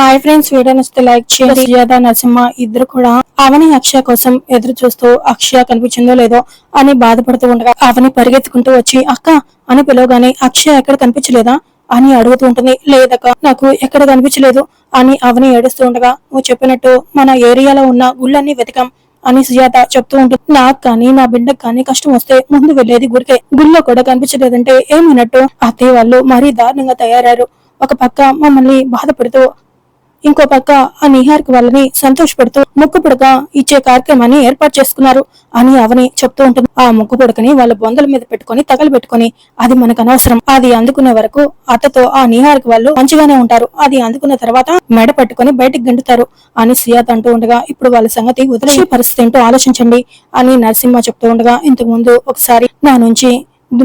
Hi friends video నచ్చితే like చేయండి. సుజాత నరసింహ ఇద్దరు కూడా అవని అక్షయ కోసం ఎదురు చూస్తూ అక్షయ కనిపించిందో లేదో అని బాధపడుతూ ఉండగా అవని పరిగెత్తుకుంటూ వచ్చి అక్క అని పిలవగానే అక్షయ ఎక్కడ కనిపించలేదా? అని అడుగుతూ ఉంటుంది. లేదక్క నాకు ఎక్కడ కనిపించలేదు అని అవని ఏడుస్తూ ఉండగా నువ్వు చెప్పినట్టు మన ఏరియాలో ఉన్న గుళ్ళన్నీ వెతికాం అని సుజాత చెప్తూ ఉంటుంది. నాకు కానీ నా బిడ్డకు కానీ కష్టం వస్తే ముందు వెళ్ళేది గుడికే. గుళ్ళో కూడా కనిపించలేదంటే ఏమైనట్టు అత్తయ్య వాళ్ళు మరీ దారుణంగా తయారయ్యారు. ఒక పక్క మమ్మల్ని బాధపడుతూ ఇంకో పక్క ఆ నిహార్కి వాళ్ళని సంతోషపెడుతూ ముక్కు పుడక ఇచ్చే కార్యక్రమాన్ని ఏర్పాటు చేసుకున్నారు. అని అవని చెప్తూ ఉంటుంది. ఆ ముక్కు పుడకని వాళ్ళ బొందల మీద పెట్టుకొని తగలబెట్టుకొని అది మనకు అనవసరం. అది అందుకునే వరకు అత్తతో ఆ నిహార్కి వాళ్ళు మంచిగానే ఉంటారు. అది అందుకున్న తర్వాత మెడ పట్టుకొని బయటికి గంటుతారు అని సియాత్ అంటూ ఉండగా ఇప్పుడు వాళ్ళ సంగతి వదిలే పరిస్థితి ఏంటో ఆలోచించండి అని నరసింహ చెప్తూ ఉండగా ఇంతకు ముందు ఒకసారి నా నుంచి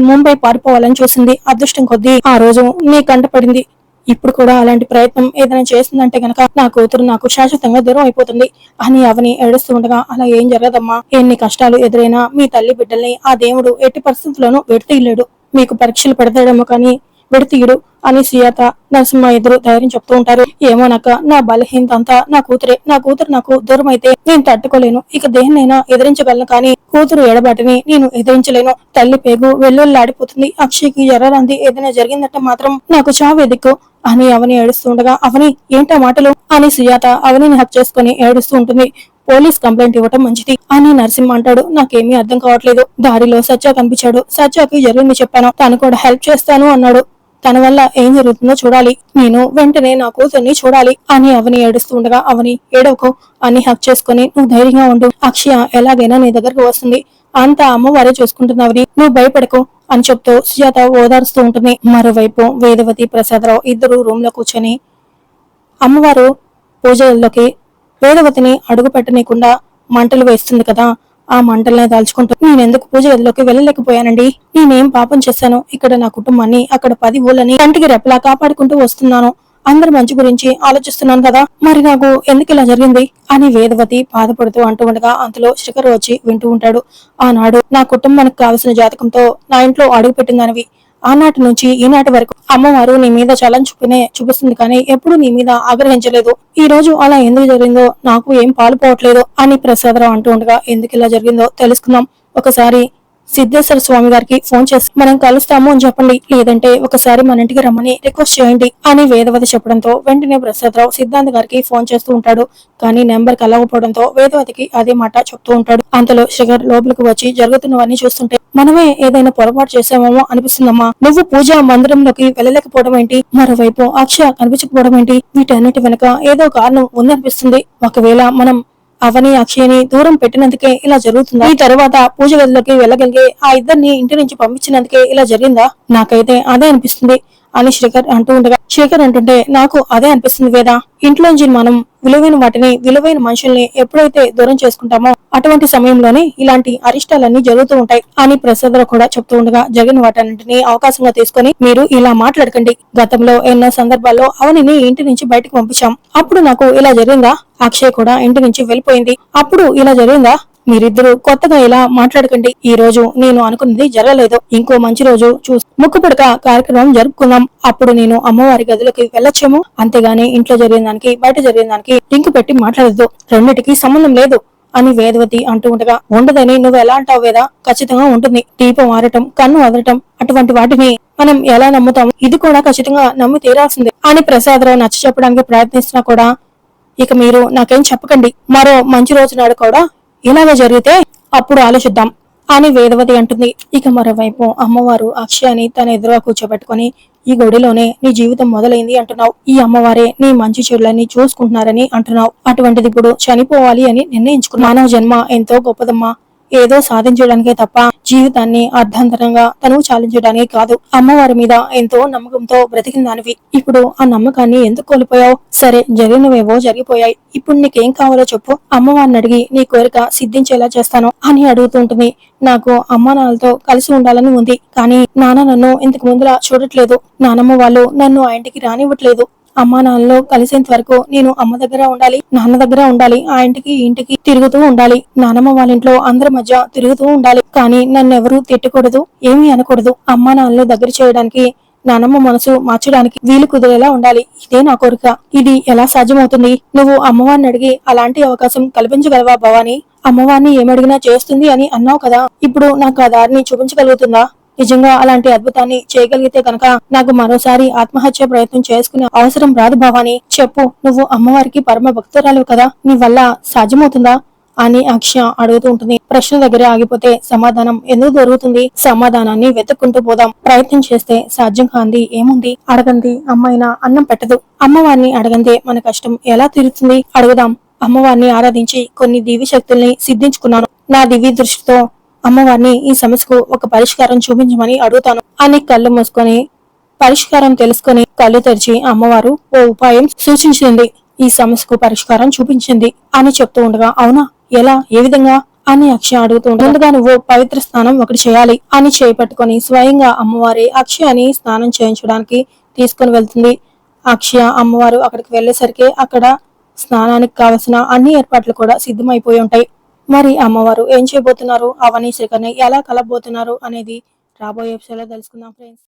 ముంబై పారిపోవాలని చూసింది. అదృష్టం కొద్దీ ఆ రోజు నీ కంట పడింది. ఇప్పుడు కూడా అలాంటి ప్రయత్నం ఏదైనా చేస్తుందంటే గనక నా కూతురు నాకు శాశ్వతంగా దూరం అయిపోతుంది. అని అవని ఏడుస్తూ ఉండగా అలా ఏం జరగదమ్మా? ఎన్ని కష్టాలు ఎదురైనా మీ తల్లి బిడ్డల్ని ఆ దేవుడు ఎట్టి పరిస్థితుల్లోనూ విడతీయలేడు. మీకు పరీక్షలు పెడతాడేమో కానీ విడతీయుడు అని సుయాత నరసింహ ఎదురు ధైర్యం చెప్తూ ఉంటారు. ఏమోనక్క నా బలహీనత అంతా నా కూతురే. నా కూతురు నాకు దూరం అయితే నేను తట్టుకోలేను. ఇక దేన్నైనా ఎదిరించగలను కానీ కూతురు ఎడబాటిని నేను ఎదిరించలేను. తల్లి పేగు వెల్లుల్లాడిపోతుంది. అక్షయ్కి ఎర్రరంది ఏదైనా జరిగిందంటే మాత్రం నాకు చావే దిక్కు అని అవని ఏడుస్తూ ఉండగా అవని ఏంటా మాటలు? అని సుజాత అవనిని హక్ చేసుకుని ఏడుస్తూ ఉంటుంది. పోలీస్ కంప్లైంట్ ఇవ్వటం మంచిది అని నరసింహ అంటాడు. నాకేమీ అర్థం కావట్లేదు. దారిలో సత్య కనిపించాడు. సత్యకి జరిగింది చెప్పాను. తను కూడా హెల్ప్ చేస్తాను అన్నాడు. తన వల్ల ఏం జరుగుతుందో చూడాలి. నేను వెంటనే నా కూతుర్ని చూడాలి అని అవని ఏడుస్తూ ఉండగా అవని ఏడవకు. అని హక్ చేసుకుని నువ్వు ధైర్యంగా ఉండు. అక్షయ ఎలాగైనా నీ దగ్గరకు వస్తుంది. అంతా అమ్మవారే చూసుకుంటున్నావని నువ్వు భయపడకు అని చెప్తూ సుజాత ఓదారుస్తూ ఉంటుంది. మరోవైపు వేదవతి ప్రసాదరావు ఇద్దరు రూమ్లో కూర్చొని అమ్మవారు పూజల్లోకి వేదవతిని అడుగు పెట్టనీయకుండా మంటలు వేస్తుంది కదా. ఆ మంటలనే దాల్చుకుంటూ నేనెందుకు పూజ గదిలోకి వెళ్ళలేకపోయానండి? నేనేం పాపం చేశాను? ఇక్కడ నా కుటుంబాన్ని అక్కడ పది ఊళ్ళని కంటికి రెప్పలా కాపాడుకుంటూ వస్తున్నాను. అందరి మంచి గురించి ఆలోచిస్తున్నాను కదా. మరి నాకు ఎందుకు ఇలా జరిగింది? అని వేదవతి బాధపడుతూ అంటూ ఉండగా అంతలో శిఖర్ వచ్చి వింటూ ఉంటాడు. ఆనాడు నా కుటుంబానికి కావలసిన జాతకంతో నా ఇంట్లో అడుగు పెట్టిందనివి ఆనాటి నుంచి ఈనాటి వరకు అమ్మవారు నీ మీద చలం చూపినే చూపిస్తుంది కానీ ఎప్పుడు నీ మీద ఆగ్రహించలేదు. ఈ రోజు అలా ఎందుకు జరిగిందో నాకు ఏం పాలు పోవట్లేదు అని ప్రసాదరావు అంటూ ఉండగా ఎందుకు ఇలా జరిగిందో తెలుసుకుందాం. ఒకసారి సిద్ధేశ్వర స్వామి గారికి ఫోన్ చేసి మనం కలుస్తాము అని చెప్పండి. లేదంటే ఒకసారి మన ఇంటికి రమ్మని రిక్వెస్ట్ చేయండి అని వేదవతి చెప్పడంతో వెంటనే ప్రసాదరావు సిద్ధాంత్ గారికి ఫోన్ చేస్తూ ఉంటాడు. కానీ నెంబర్ కలవకపోవడంతో వేదవతికి అదే మాట చెప్తూ ఉంటాడు. అంతలో శిఖర్ లోపలికి వచ్చి జరుగుతున్నవన్నీ చూస్తుంటే మనమే ఏదైనా పొరపాటు చేసామేమో అనిపిస్తుందమ్మా. నువ్వు పూజా మందిరంలోకి వెళ్ళలేకపోవడం ఏంటి? మరోవైపు అక్షయ కనిపించకపోవడం ఏంటి? వీటన్నిటి వెనుక ఏదో కారణం ఉందనిపిస్తుంది. ఒకవేళ మనం అవని అక్షయని దూరం పెట్టినందుకే ఇలా జరుగుతుంది? ఈ తర్వాత పూజ గదిలోకి వెళ్ళగలిగే ఆ ఇద్దరిని ఇంటి నుంచి పంపించినందుకే ఇలా జరిగిందా? నాకైతే అదే అనిపిస్తుంది అని శేఖర్ అంటూ ఉండగా శేఖర్ అంటుంటే నాకు అదే అనిపిస్తుంది వేదా. ఇంట్లోంచి మనం విలువైన వాటిని విలువైన మనుషుల్ని ఎప్పుడైతే దూరం చేసుకుంటామో అటువంటి సమయంలోనే ఇలాంటి అరిష్టాలన్నీ జరుగుతూ ఉంటాయి అని ప్రసాదరావు కూడా చెప్తూ ఉండగా జగన్ వాటన్నింటినీ అవకాశంగా తీసుకొని మీరు ఇలా మాట్లాడకండి. గతంలో ఎన్నో సందర్భాల్లో అవనిని ఇంటి నుంచి బయటకు పంపించాం. అప్పుడు నాకు ఇలా జరిగిందా? అక్షయ్ కూడా ఇంటి నుంచి వెళ్ళిపోయింది. అప్పుడు ఇలా జరిగిందా? మీరిద్దరూ కొత్తగా ఇలా మాట్లాడకండి. ఈ రోజు నేను అనుకున్నది జరగలేదు. ఇంకో మంచి రోజు చూసి ముక్కుపుడక కార్యక్రమం జరుపుకుందాం. అప్పుడు నేను అమ్మవారి గదిలోకి వెళ్ళొచ్చేమో? అంతేగాని ఇంట్లో జరిగిన దానికి బయట జరిగిన దానికి లింక్ పెట్టి మాట్లాడద్దు. రెండిటికి సంబంధం లేదు అని వేదవతి అంటూ ఉండగా ఉండదని నువ్వు ఎలా అంటావు వేదా? ఖచ్చితంగా ఉంటుంది. దీపం ఆరటం కన్ను అదరటం అటువంటి వాటిని మనం ఎలా నమ్ముతాం ఇది కూడా ఖచ్చితంగా నమ్మి తీరాల్సిందే అని ప్రసాదరావు నచ్చ చెప్పడానికి ప్రయత్నిస్తున్నా కూడా ఇక మీరు నాకేం చెప్పకండి. మరో మంచి రోజు నాడు కూడా ఇలాగే జరిగితే అప్పుడు ఆలోచిద్దాం అని వేదవతి అంటుంది. ఇక మరోవైపు అమ్మవారు అక్షయాని తన ఎదురుగా కూర్చోబెట్టుకొని ఈ గుడిలోనే నీ జీవితం మొదలైంది అంటున్నావు. ఈ అమ్మవారే నీ మంచి చెడులని చూసుకుంటున్నారని అంటున్నావు. అటువంటిది ఇప్పుడు చనిపోవాలి అని నిర్ణయించుకున్నా మానవ జన్మ ఎంతో గొప్పదమ్మా. ఏదో సాధించడానికే తప్ప జీవితాన్ని అర్ధాంతరంగా తను చాలించడానికి కాదు. అమ్మవారి మీద ఎంతో నమ్మకంతో బ్రతికిన దానివి ఇప్పుడు ఆ నమ్మకాన్ని ఎందుకు కోల్పోయావు? సరే జరిగినవేవో జరిగిపోయాయి. ఇప్పుడు నీకేం కావాలో చెప్పు. అమ్మవారిని అడిగి నీ కోరిక సిద్ధించేలా చేస్తాను అని అడుగుతుంటుంది నాకు అమ్మ నాన్నలతో కలిసి ఉండాలని ఉంది. కానీ నాన్న నన్ను ఇంతకు ముందులా చూడట్లేదు. నానమ్మ వాళ్ళు నన్ను ఆ ఇంటికి రానివ్వట్లేదు. అమ్మా నాన్నలో కలిసేంత వరకు నేను అమ్మ దగ్గర ఉండాలి నాన్న దగ్గర ఉండాలి ఆ ఇంటికి ఇంటికి తిరుగుతూ ఉండాలి. నానమ్మ వాళ్ళ ఇంట్లో అందరి మధ్య తిరుగుతూ ఉండాలి. కానీ నన్ను ఎవరూ తిట్టకూడదు ఏమీ అనకూడదు. అమ్మ నాన్నలు దగ్గర చేయడానికి నానమ్మ మనసు మార్చడానికి వీలు కుదిరేలా ఉండాలి. ఇదే నా కోరిక. ఇది ఎలా సాధ్యమవుతుంది? నువ్వు అమ్మవారిని అడిగి అలాంటి అవకాశం కల్పించగలవా భవాని? అమ్మవారిని ఏమడిగినా చేస్తుంది అని అన్నావు కదా. ఇప్పుడు నాకు ఆ దారిని చూపించగలుగుతుందా? నిజంగా అలాంటి అద్భుతాన్ని చేయగలిగితే కనుక నాకు మరోసారి ఆత్మహత్య ప్రయత్నం చేసుకునే అవసరం రాదు భవాని. చెప్పు నువ్వు అమ్మవారికి పరమ భక్తురాలు కదా. నీ వల్ల సాధ్యమవుతుందా? అని అక్షయ అడుగుతూ ఉంటుంది. ప్రశ్న దగ్గర ఆగిపోతే సమాధానం ఎందుకు దొరుకుతుంది? సమాధానాన్ని వెతుక్కుంటూ పోదాం. ప్రయత్నం చేస్తే సాధ్యం కాంది. ఏముంది? అడగంది. అమ్మైనా అన్నం పెట్టదు. అమ్మవారిని అడగందే మన కష్టం. ఎలా తీరుతుంది? అడుగుదాం. అమ్మవారిని ఆరాధించి కొన్ని దివ్య శక్తుల్ని సిద్ధించుకున్నాను. నా దివ్య దృష్టితో అమ్మవారిని ఈ సమస్యకు ఒక పరిష్కారం చూపించమని అడుగుతాను. అని కళ్ళు మూసుకొని పరిష్కారం తెలుసుకొని కళ్ళు తెరిచి అమ్మవారు ఓ ఉపాయం సూచించింది. ఈ సమస్యకు పరిష్కారం చూపించింది అని చెప్తూ ఉండగా అవునా? ఎలా? ఏ విధంగా? అని అక్షయ అడుగుతూ ముందుగా నువ్వు పవిత్ర స్నానం ఒకటి చేయాలి అని చేపట్టుకొని స్వయంగా అమ్మవారి అక్షయాని స్నానం చేయించడానికి తీసుకొని వెళ్తుంది. అక్షయ అమ్మవారు అక్కడికి వెళ్ళేసరికి అక్కడ స్నానానికి కావలసిన అన్ని ఏర్పాట్లు కూడా సిద్ధమైపోయి ఉంటాయి. మరి అమ్మవారు ఏం చేయబోతున్నారు? అవని శ్రీకర్ని ఎలా కలబోతున్నారు? అనేది రాబోయే ఎపిసోడ్లో తెలుసుకుందాం ఫ్రెండ్స్